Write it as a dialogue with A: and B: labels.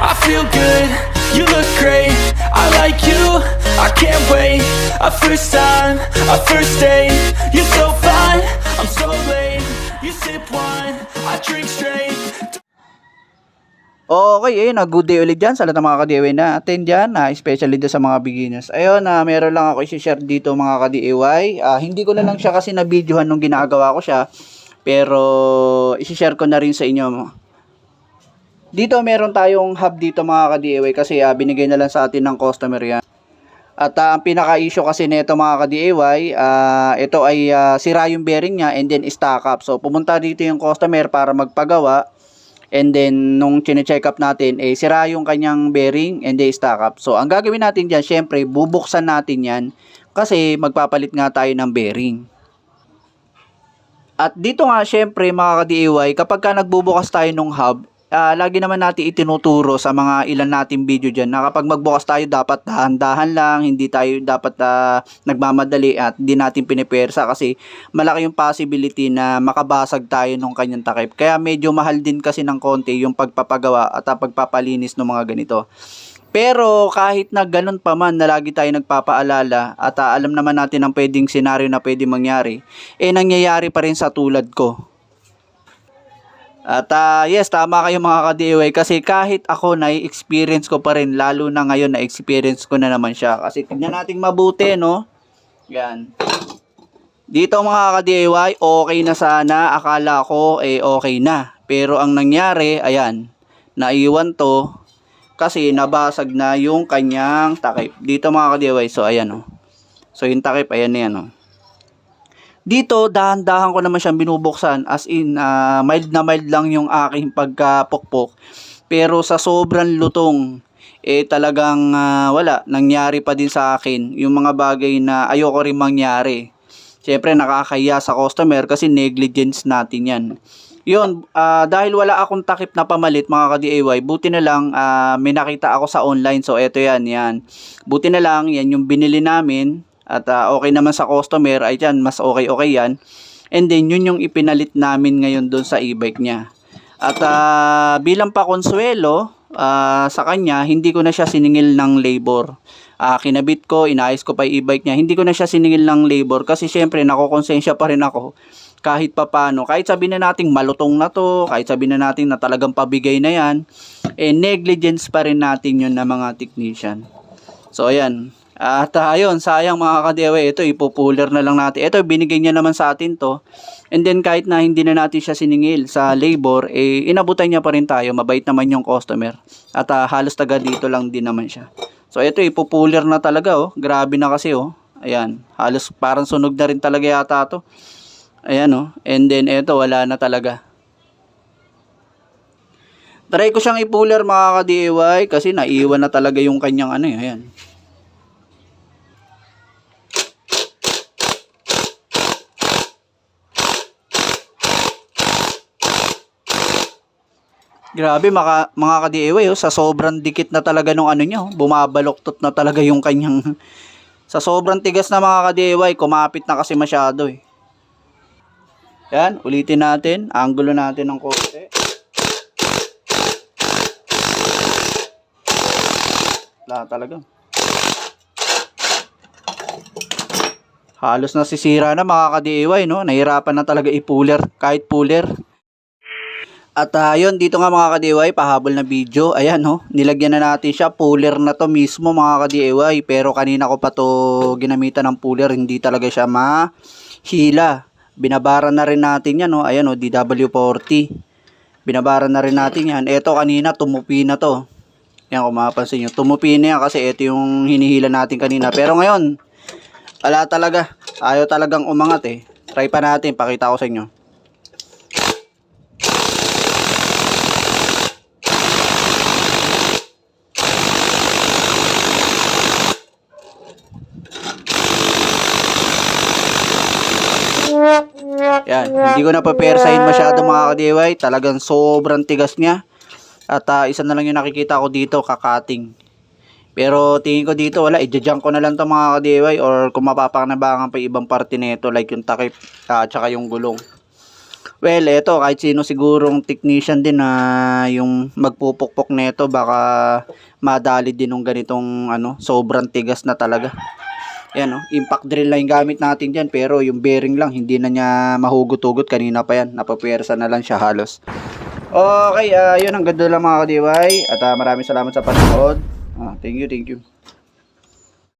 A: I feel good, you look great I like you, I can't wait A first time, a first date You're so fine, I'm so late You sip wine, I drink straight
B: Okay, ayun na, good day ulit dyan sa lahat ng mga ka-DIY natin dyan, ah, especially doon sa mga beginners. Ayun, na meron lang ako i-share dito mga ka-DIY. Ah, hindi ko na lang siya kasi na-videohan nung ginagawa ko siya, pero i-share ko na rin sa inyo. Dito meron tayong hub dito mga ka-DIY kasi ah, binigay na lang sa atin ng customer yan. At ah, ang pinaka-issue kasi nito mga ka-DIY, ah, ito ay ah, sira yung bearing niya and then stock up. So pumunta dito yung customer para magpagawa. And then, nung chine-check up natin, eh, sira yung kanyang bearing and then stock up. So, ang gagawin natin dyan, syempre, bubuksan natin yan kasi magpapalit nga tayo ng bearing. At dito nga, syempre, mga ka-DIY, kapag ka nagbubukas tayo ng hub, ah, lagi naman natin itinuturo sa mga ilan nating video dyan na kapag magbukas tayo, dapat dahan-dahan lang, hindi tayo dapat ah, nagmamadali at hindi natin pinipersa kasi malaki yung possibility na makabasag tayo nung kanyang takip. Kaya medyo mahal din kasi ng konti yung pagpapagawa at ah, pagpapalinis ng mga ganito. Pero kahit na ganun pa man na lagi tayo nagpapaalala at ah, alam naman natin ang pwedeng senaryo na pwede mangyari, eh nangyayari pa rin sa tulad ko. At ah, yes, tama kayo mga ka-DIY kasi kahit ako na-experience ko pa rin, lalo na ngayon na-experience ko na naman siya. Kasi tignan natin mabuti, no? Yan. Dito mga ka-DIY, okay na sana. Akala ko, eh, okay na. Pero ang nangyari, ayan, naiwan to kasi nabasag na yung kanyang takip. Dito mga ka-DIY, so ayan, oh. So yung takip, ayan yan, oh. Dito, dahan-dahan ko naman siyang binubuksan as in, ah, mild na mild lang yung aking pagkapokpok. Pero sa sobrang lutong, eh talagang ah, wala, nangyari pa din sa akin yung mga bagay na ayoko rin mangyari. Siyempre, nakakaya sa customer kasi negligence natin yan. Yun, ah, dahil wala akong takip na pamalit mga ka-DIY, buti na lang ah, may nakita ako sa online. So, eto yan, yan. Buti na lang, yan yung binili namin. At ah, okay naman sa customer, ay yan, mas okay-okay yan. And then, yun yung ipinalit namin ngayon doon sa e-bike niya. At ah, bilang pa konsuelo ah, sa kanya, hindi ko na siya siningil ng labor. Ah, kinabit ko, inayos ko pa yung e-bike niya. Hindi ko na siya siningil ng labor kasi syempre nakokonsensya pa rin ako kahit papano. Kahit sabihin na natin malutong na to, kahit sabihin na natin na talagang pabigay na yan, eh negligence pa rin natin yun na mga technician. So ayan. At ah, ayun, sayang mga kadewe, ito ipopuler na lang natin. Ito binigay niya naman sa atin to. And then kahit na hindi na natin siya siningil sa labor, eh inabutan niya pa rin tayo. Mabait naman yung customer. At ah, halos taga dito lang din naman siya. So ito ipopuler na talaga oh. Grabe na kasi oh. Ayan, halos parang sunog na rin talaga yata to. Ayan oh. And then ito wala na talaga. Try ko siyang ipuler mga ka-DIY kasi naiwan na talaga yung kanyang ano eh. Ayan. Grabe maka, mga ka-DIY oh, sa sobrang dikit na talaga nung ano niya, oh, bumabaloktot na talaga yung kanyang sa sobrang tigas na mga ka-DIY, kumapit na kasi masyado eh. Yan, ulitin natin, angulo natin ng konti. Wala talaga. Halos nasisira na mga ka-DIY, no? Nahirapan na talaga i-puller, kahit puller. At uh, yun, dito nga mga ka-DIY, pahabol na video. Ayan, no? Nilagyan na natin siya. Puller na to mismo mga ka-DIY. Pero kanina ko pa to ginamitan ng puller. Hindi talaga siya mahila. Binabara na rin natin yan, no? Ayan, no? DW40. Binabara na rin natin yan. Ito kanina, tumupi na to. Yan, kung mapapansin nyo. Tumupi na yan kasi ito yung hinihila natin kanina. Pero ngayon, wala talaga. Ayaw talagang umangat eh. Try pa natin. Pakita ko sa inyo. Yan, hindi ko na papersahin masyado mga ka-DIY. Talagang sobrang tigas niya. At ah, isa na lang yung nakikita ko dito, kakating. Pero tingin ko dito, wala, i-junk ko na lang to mga ka-DIY or kung mapapakinabangan pa ibang parte nito like yung takip at saka yung gulong. Well, eto, kahit sino sigurong technician din na yung magpupukpok nito baka madali din ng ganitong ano, sobrang tigas na talaga. Yan oh, impact drill lang yung gamit natin diyan pero yung bearing lang hindi na niya mahugot-hugot kanina pa yan. Napapwersa na lang siya halos. Okay, ah yun ang ganda lang mga ka-DIY at ah, maraming salamat sa panonood. Ah, thank you, thank you.